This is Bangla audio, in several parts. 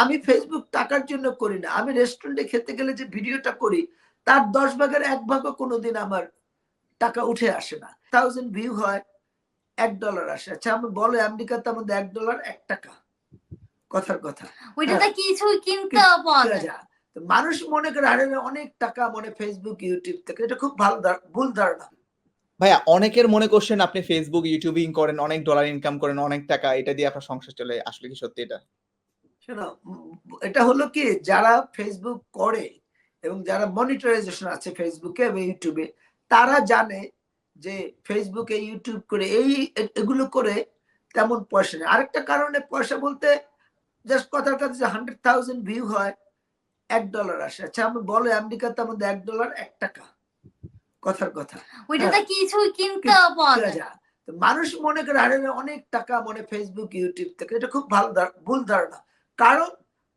আমি ফেসবুক টাকার জন্য করি না। আমি রেস্টুরেন্টে খেতে গেলে যে ভিডিওটা করি তার দশ ভাগের এক ভাগও কোনোদিন আমার টাকা উঠে আসে না। থাউজেন্ড ভিউ হয় এক ডলার আসে। আচ্ছা আমি বলো আমেরিকাতে আমাদের এক ডলার এক টাকা। কথার কথা। ওইটাতে কিছুই কিনতে পাওয়া যায়। মানুষ মনে করে আরে অনেক টাকা মানে ফেসবুক ইউটিউব থেকে। এটা খুব ভালো ভুল ধারণা। ভাইয়া অনেকের মনে করছেন আপনি ফেসবুক ইউটিউবিং করেন অনেক ডলার ইনকাম করেন অনেক টাকা এটা দিয়ে আপনার সংসার চলে। আসলে কি সত্যি এটা? এটা হলো কি যারা ফেসবুক করে এবং যারা মনিটরাইজেশন আছে ফেসবুকে এবং ইউটিউবে তারা জানে যে ফেসবুকে ইউটিউব করে এই এগুলো করে তেমন পয়সা নেই। আরেকটা কারণে পয়সা বলতে জাস্ট কথার কথা যে হান্ড্রেড থাউজেন্ড ভিউ হয় এক ডলার আসে। আচ্ছা আমি বলো আমেরিকাতে আমাদের এক ডলার এক টাকা। কথার কথা। ওইটাতে কিছুই কিনতে পাওয়া যায়। না। যা। তো মানুষ মনে করে আরে অনেক টাকা মানে ফেসবুক ইউটিউব থেকে। এটা খুব ভালো ভুল ধারণা। কারণ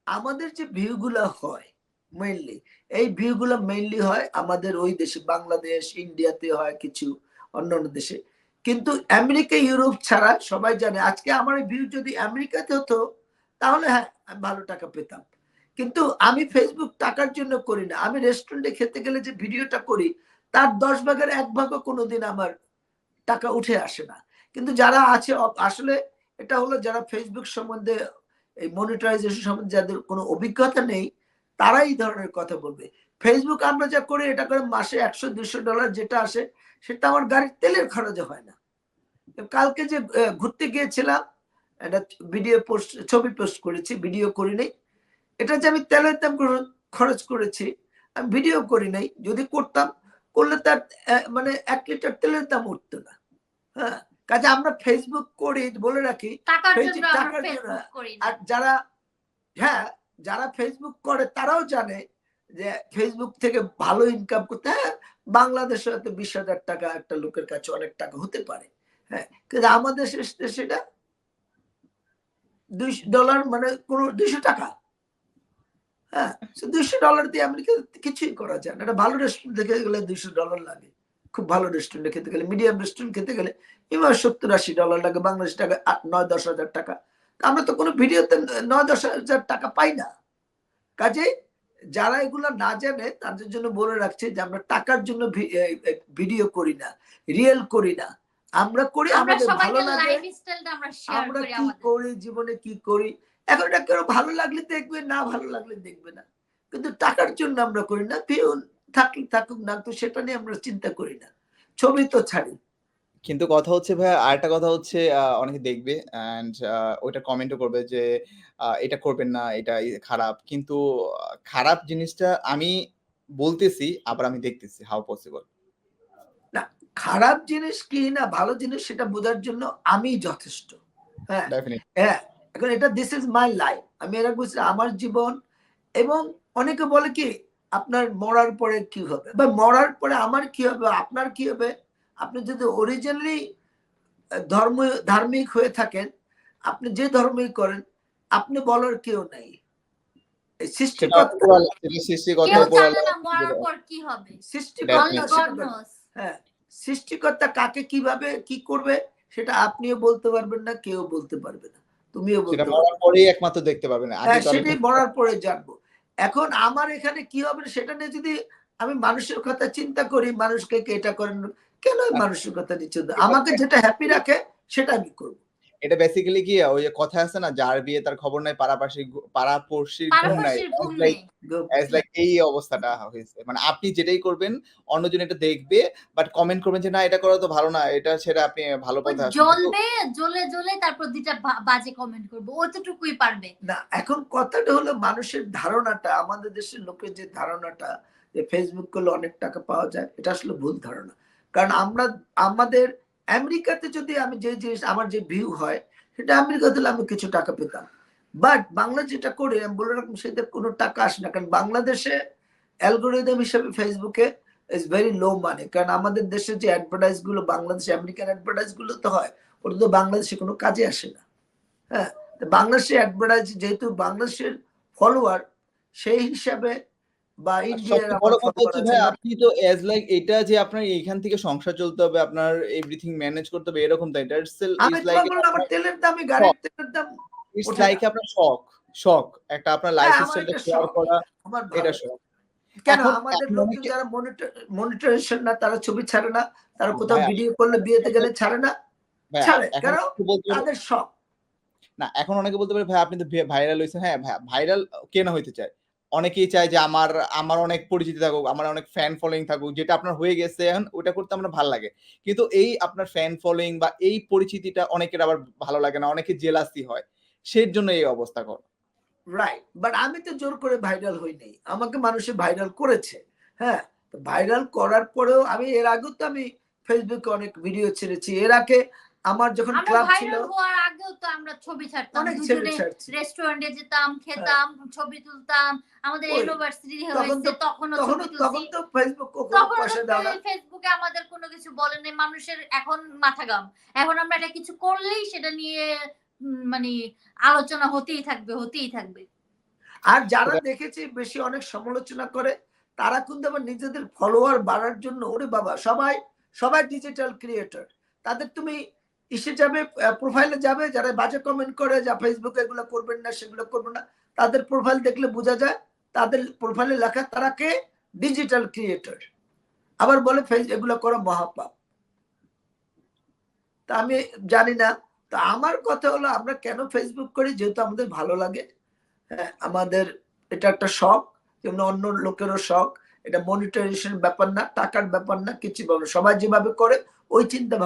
আমাদের যে ভিউ গুলা হয় মেইনলি এই ভিউ গুলো মেইনলি হয় আমাদের ওই দেশে, বাংলাদেশ, ইন্ডিয়াতে হয় কিছু অন্যান্য দেশে। কিন্তু আমেরিকা, ইউরোপ ছাড়া সবাই জানে, আজকে আমার ভিউ যদি আমেরিকাতে হতো, তাহলে হ্যাঁ আমি ভালো টাকা পেতাম। কিন্তু আমি ফেসবুক টাকার জন্য করি না। আমি রেস্টুরেন্টে খেতে গেলে যে ভিডিওটা করি, তার দশ ভাগের এক ভাগও কোনোদিন আমার টাকা উঠে আসে না। কিন্তু যারা আছে আসলে এটা হলো যারা ফেসবুক সম্বন্ধে এই মনিটাইজেশন সম্বন্ধে যাদের কোনো অভিজ্ঞতা নেই, তারাই এই ধরনের কথা বলবে। ফেসবুক আমরা যা করি, এটা করে মাসে একশো, দুশো ডলার যেটা আসে, সেটা আমার গাড়ির তেলের খরচে হয় না। কালকে যে ঘুরতে গিয়েছিলাম, একটা ভিডিও পোস্ট ছবি পোস্ট করেছি ভিডিও করি নাই। এটা যে আমি তেলের দাম খরচ করেছি, আমি ভিডিও করি নাই। যদি করতাম, করলে তার মানে এক লিটার তেলের দাম উঠতো না। হ্যাঁ? কাজে আমরা ফেসবুক করি বলে রাখি আর যারা হ্যাঁ যারা ফেসবুক করে তারাও জানে যে ফেসবুক থেকে ভালো ইনকাম করতে হ্যাঁ বাংলাদেশে হয়তো বিশ হাজার টাকা একটা লোকের কাছে অনেক টাকা হতে পারে হ্যাঁ কিন্তু আমাদের সেটা দুইশো ডলার মানে কোনো দুইশো টাকা হ্যাঁ দুইশো ডলার দিয়ে আমেরিকা কিছুই করা যায় না। একটা ভালো রেস্টুরেন্ট দেখে গেলে দুইশো ডলার লাগে। খুব ভালো রেস্টুরেন্টে খেতে গেলে মিডিয়াম রেস্টুরেন্ট খেতে গেলে এবার সত্তর আশি ডলার লাগে বাংলাদেশ টাকা নয় দশ হাজার টাকা। আমরা তো কোনো ভিডিওতে নয় দশ হাজার টাকা পাই না। কাজে যারা এগুলো না জানে তাদের জন্য বলে রাখছে যে আমরা টাকার জন্য ভিডিও করি না রিয়েল করি না। আমরা করি আমাদের ভালো লাগে। আমরা কি করি জীবনে কি করি? এখন এটা কেউ ভালো লাগলে দেখবে না ভালো লাগলে দেখবে না। কিন্তু টাকার জন্য আমরা করি না ভিউ থাকুক থাকুক না তো সেটা নিয়ে আমরা চিন্তা করি না। ছবি তো ছাড়ি। কিন্তু কথা হচ্ছে ভাই আরেকটা কথা হচ্ছে অনেকে দেখবে অ্যান্ড ওইটা কমেন্টও করবে যে এটা করবেন না এটা খারাপ। কিন্তু খারাপ জিনিসটা আমি বলতেছি আবার আমি দেখতেছি হাউ পসিবল না খারাপ জিনিস কি না ভালো জিনিস সেটা বোঝার জন্য আমি যথেষ্ট। হ্যাঁ হ্যাঁ এখন এটা দিস ইজ মাই লাইফ আমি এরা বুঝছি আমার জীবন এবং অনেকে বলে কি আপনার মরার পরে কি হবে? বা মরার পরে আমার কি হবে? আপনার কি হবে? আপনি যদি অরিজিনালি ধর্ম ধার্মিক হয়ে থাকেন আপনি যে ধর্মই করেন আপনি বলার কেউ নাই। সৃষ্টিকর্তা. হ্যাঁ সৃষ্টিকর্তা কাকে কীভাবে কি করবে সেটা আপনিও বলতে পারবেন না কেউ বলতে পারবে না। তুমিও বলতে পারবে না। মরার পরেই একমাত্র দেখতে পাবেন। হ্যাঁ সেটাই মরার পরে জানব। এখন আমার এখানে কি হবে সেটা নিয়ে যদি আমি মানুষের কথা চিন্তা করি মানুষকে কে এটা করেন? কেন আচ্ছা। মানুষের কথা নিচ্ছে আমাকে যেটা হ্যাপি রাখে সেটা আমি করব। এটা বেসিক্যালি কি ওই যে কথা আছে না যার বিয়ে তার খবর নাই পাড়াপাশি পাড়াপড়শির ঘুম নাই লাইক এই অবস্থাটা হয়েছে। মানে আপনি যেটাই করবেন অন্যজন এটা দেখবে বাট কমেন্ট করবেন যে না এটা করা তো ভালো না এটা সেটা আপনি ভালো আসেন জ্বলবে জ্বলে জ্বলে তারপর দুইটা বাজে কমেন্ট করব অতটুকুই পারবে। না এখন কথাটা হলো মানুষের ধারণাটা আমাদের দেশের লোকের যে ধারণাটা যে ফেসবুক করলে অনেক টাকা পাওয়া যায় এটা আসলে ভুল ধারণা। কারণ আমরা আমাদের আমেরিকাতে যদি আমি যে জিনিস, আমার যে ভিউ হয়, সেটা আমেরিকাতে আমি কিছু টাকা পেতাম। বাট বাংলা যেটা করে, আমি বলে রাখলাম সেটা কোনো টাকা আসে না। কারণ বাংলাদেশে অ্যালগোরিদম হিসেবে ফেসবুকে ইজ ভেরি লো মানে কারণ আমাদের দেশে যে অ্যাডভার্টাইজগুলো, বাংলাদেশে আমেরিকান অ্যাডভার্টাইজগুলো তো হয়, ওটা তো বাংলাদেশে কোনো কাজে আসে না। হ্যাঁ? বাংলাদেশে অ্যাডভার্টাইজ যেহেতু বাংলাদেশের ফলোয়ার সেই হিসাবে বা ইন্ডিয়ার সবচেয়ে আমার বড় কথা হচ্ছে ভাই আপনি তো অ্যাজ লাইক এটা যে আপনার এইখান থেকে সংসার চলতে হবে আপনার এভরিথিং ম্যানেজ করতে হবে এরকম তাই এটা আমি লাইক আমার তেলের দামই গাড়ির তেলের দাম ইটস লাইক আপনার শখ শখ। একটা আপনার লাইফ হ্যাঁ, শেয়ার করা এটা শখ। কেন? আমাদের লোকজন যারা মনিটরেশন না তারা ছবি ছাড়ে না তারা কোথাও ভিডিও করলে বিয়েতে গেলে ছাড়ে না ছাড়ে। এখন অনেকে বলতে পারে- তাদের শখ। না এখন অনেকে বলতে পারে ভাই আপনি তো ভাইরাল হয়েছেন। হ্যাঁ ভাইরাল কে না হইতে চায়। অনেকেই চায় যে আমার আমার অনেক পরিচিতি থাকুক, আমার অনেক ফ্যান ফলোয়িং থাকুক, যেটা আপনার হয়ে গেছে এখন ওটা করতে আমার ভালো লাগে। কিন্তু এই আপনার ফ্যান ফলোয়িং বা এই পরিচিতিটা অনেকের আবার ভালো লাগে না, অনেকে জেলাসি হয়। সেই জন্য এই অবস্থা কর। রাইট বাট আমি তো জোর করে ভাইরাল হইনি আমাকে মানুষে ভাইরাল করেছে হ্যাঁ? ভাইরাল করার পরেও আমি, এর আগেও তো আমি ফেসবুকে অনেক ভিডিও ছেড়েছি। এর আগে আমার যখন ক্লাব ছিল হওয়ার আগেও তো আমরা ছবি ছাড়তাম অনেক ছবি রেস্টুরেন্টে যেতাম খেতাম ছবি তুলতাম আমাদের ইউনিভার্সিটি হয়েছে তখনও তখন ছবি তখন তো ফেসবুক কখনো পয়সা দাও ফেসবুকে আমাদের কোনো কিছু বলে নেই মানুষের এখন মাথা গাম এখন আমরা এটা কিছু করলেই সেটা নিয়ে মানে আলোচনা হতেই থাকবে হতেই থাকবে। আর যারা দেখেছি বেশি অনেক সমালোচনা করে তারা কিন্তু আবার নিজেদের ফলোয়ার বাড়ার জন্য ওরে বাবা সবাই সবাই ডিজিটাল ক্রিয়েটর তাদের তুমি ইসে যাবে প্রোফাইলে যাবে, যারা বাজে কমেন্ট করে যা ফেসবুকে এগুলো করবেন না, সেগুলো করবেন না, তাদের প্রোফাইল দেখলে বোঝা যায়, তাদের প্রোফাইলে লেখা তারা কে? ডিজিটাল ক্রিয়েটর আবার বলে ফেস এগুলো করা মহাপাপ। তা আমি জানি না। তো আমার কথা হলো, আমরা কেন ফেসবুক করি? যেহেতু আমাদের ভালো লাগে। হ্যাঁ আমাদের এটা একটা শখ, যেমন অন্য লোকেরও শখ। এটা মনিটাইজেশন ব্যাপার না, টাকার ব্যাপার না, কিছু। সবাই যেভাবে করে, ওই চিন্তা